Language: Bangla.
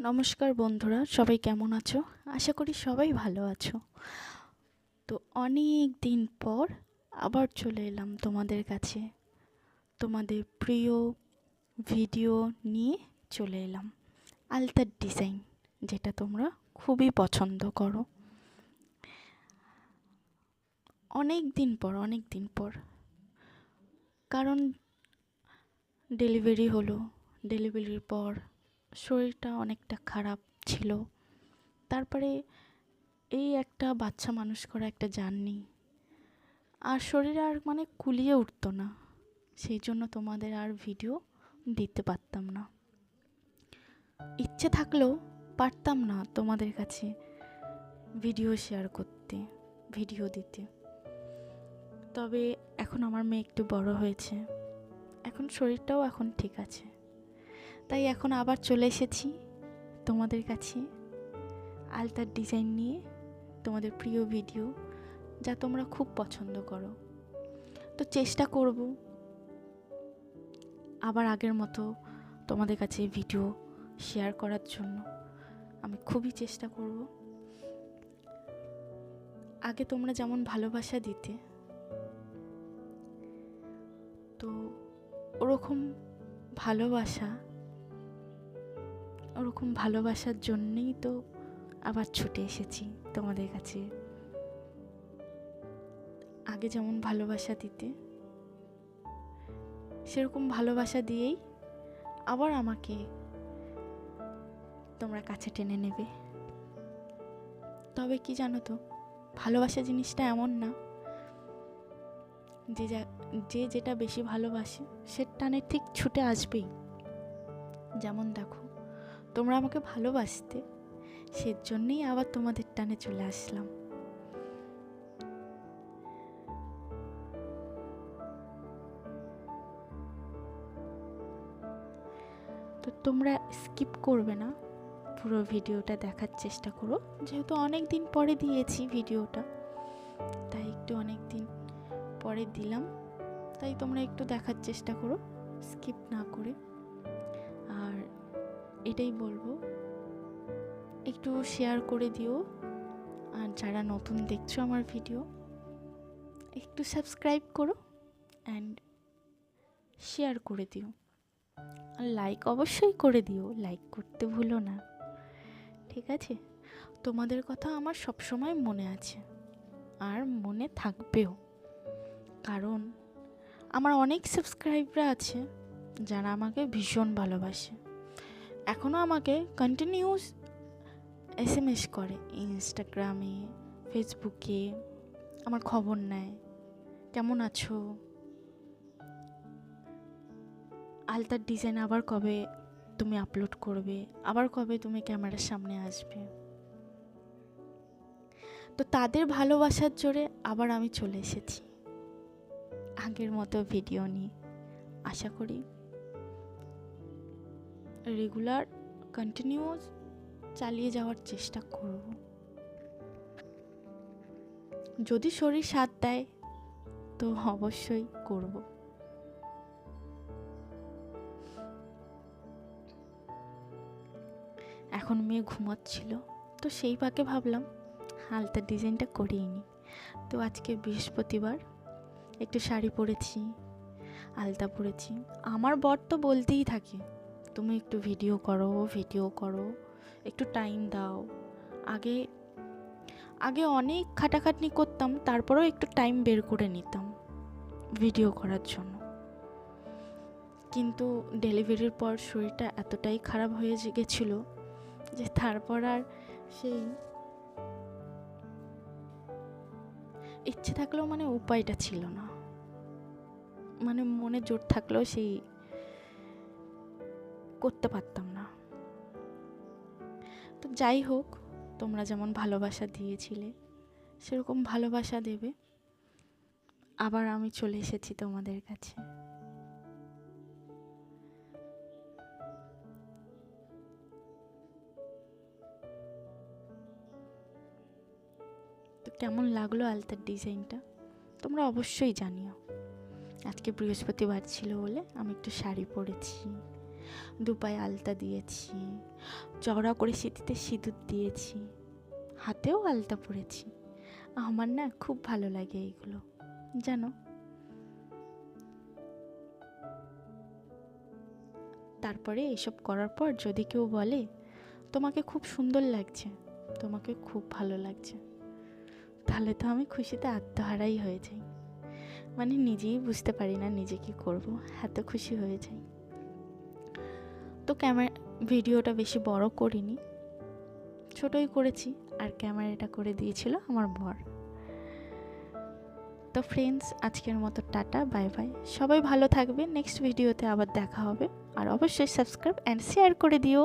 নমস্কার বন্ধুরা, সবাই কেমন আছো? আশা করি সবাই ভালো আছো। তো অনেক দিন পর আবার চলে এলাম তোমাদের কাছে। তোমাদের প্রিয় ভিডিও নিয়ে চলে এলাম। আলতার ডিজাইন, যেটা তোমরা খুবই পছন্দ করো। অনেক দিন পর, অনেক দিন পর। কারণ ডেলিভারি হলো ডেলিভারির পর শরীরটা অনেকটা খারাপ ছিল। তারপরে এই একটা বাচ্চা মানুষ করা একটা জার্নি। আর শরীর আর মানে কুলিয়ে উঠতো না। সেই জন্য তোমাদের আর ভিডিও দিতে পারতাম না। ইচ্ছে থাকলেও পারতাম না তোমাদের কাছে ভিডিও শেয়ার করতে, ভিডিও দিতে। তবে এখন আমার মেয়ে একটু বড় হয়েছে। এখন শরীরটাও এখন ঠিক আছে। তাই এখন আবার চলে এসেছি তোমাদের কাছে আলতার ডিজাইন নিয়ে তোমাদের প্রিয় ভিডিও যা তোমরা খুব পছন্দ করো। তো চেষ্টা করব আবার আগের মতো তোমাদের কাছে ভিডিও শেয়ার করার জন্য। আমি খুবই চেষ্টা করব। আগে তোমরা যেমন ভালোবাসা দিতে, তো ওরকম ভালোবাসা ওরকম ভালোবাসার জন্যেই তো আবার ছুটে এসেছি তোমাদের কাছে। আগে যেমন ভালোবাসা দিতে, সেরকম ভালোবাসা দিয়েই আবার আমাকে তোমরা কাছে টেনে নেবে। তবে কি জানো তো, ভালোবাসা জিনিসটা এমন না, যে যা, যে যেটা বেশি ভালোবাসে, সে টানে ঠিক ছুটে আসবেই। যেমন দেখো তোমরা আমাকে ভালোবাসতে, সেজন্যই আবার তোমাদের টানে চলে আসলাম। তো তোমরা স্কিপ করবে না, পুরো ভিডিওটা দেখার চেষ্টা করো। যেহেতু অনেক দিন পরে দিয়েছি ভিডিওটা, তাই একটু অনেক দিন পরে দিলাম। তাই তোমরা একটু দেখার চেষ্টা করো, স্কিপ না করে। আর এটাই বলব। একটু শেয়ার করে দিও। আর যারা নতুন দেখছ আমার ভিডিও একটু সাবস্ক্রাইব করো অ্যান্ড শেয়ার করে দিও। আর লাইক অবশ্যই করে দিও লাইক করতে ভুলো না। ঠিক আছে? তোমাদের কথা আমার সবসময় মনে আছে। আর মনে থাকবেও। কারণ আমার অনেক সাবস্ক্রাইবরা আছে যারা আমাকে ভীষণ ভালোবাসে। এখনও আমাকে কন্টিনিউস এস এম এস করে ইনস্টাগ্রামে ফেসবুকে আমার খবর নেয়, কেমন আছো? আলতার ডিজাইন আবার কবে তুমি আপলোড করবে? আবার কবে তুমি ক্যামেরার সামনে আসবে? তো তাদের ভালোবাসার জোরে আবার আমি চলে এসেছি। আগের মতো ভিডিও নিয়ে। আশা করি রেগুলার কন্টিনিউয়াস চালিয়ে যাওয়ার চেষ্টা করব। যদি শরীর সাথ দেয়, তো অবশ্যই করব। এখন মেয়ে ঘুমাচ্ছিল, তো সেই পাকে ভাবলাম, হালতার ডিজাইনটা করিয়ে নিই। তো আজকে বৃহস্পতিবার, একটু শাড়ি পরেছি, আলতা পরেছি। আমার বর তো বলতেই থাকে তুমি একটু ভিডিও করো ভিডিও করো, একটু টাইম দাও। আগে আগে অনেক খাটাখাটনি করতাম, তারপরেও একটু টাইম বের করে নিতাম ভিডিও করার জন্য। কিন্তু ডেলিভারির পর শরীরটা এতটাই খারাপ হয়ে গেছিল যে তারপর আর সেই ইচ্ছে থাকলেও মানে উপায়টা ছিল না। মানে মনে জোর থাকলেও সেই করতে পারতাম না। তো যাই হোক, তোমরা যেমন ভালোবাসা দিয়েছিলে, সেরকম ভালোবাসা দেবে। আবার আমি চলে এসেছি তোমাদের কাছে। তো কেমন লাগল আলতার ডিজাইনটা? তোমরা অবশ্যই জানিও। আজকে বৃহস্পতিবার ছিল বলে আমি একটু শাড়ি পরেছি। দুপায়ে আলতা দিয়েছি চওড়া করে সিঁথিতে সিঁদুর দিয়েছি, হাতেও আলতা পরেছি। আমার না খুব ভালো লাগে এইগুলো, জানো? তারপরে এসব করার পর যদি কেউ বলে, তোমাকে খুব সুন্দর লাগছে, তোমাকে খুব ভালো লাগছে, তাহলে তো আমি খুশিতে আত্মহারাই হয়ে যাই। মানে নিজেই বুঝতে পারি না নিজে কি করব, এত খুশি হয়ে যাই। তো ক্যামেরা, ভিডিওটা বেশি বড় করিনি। ছোটই করেছি আর ক্যামেরাটা করে দিয়েছিল আমার বর। তো ফ্রেন্ডস আজকের মতো টাটা বাই বাই সবাই ভালো থাকবে নেক্সট ভিডিওতে আবার দেখা হবে। আর অবশ্যই সাবস্ক্রাইব অ্যান্ড শেয়ার করে দিও।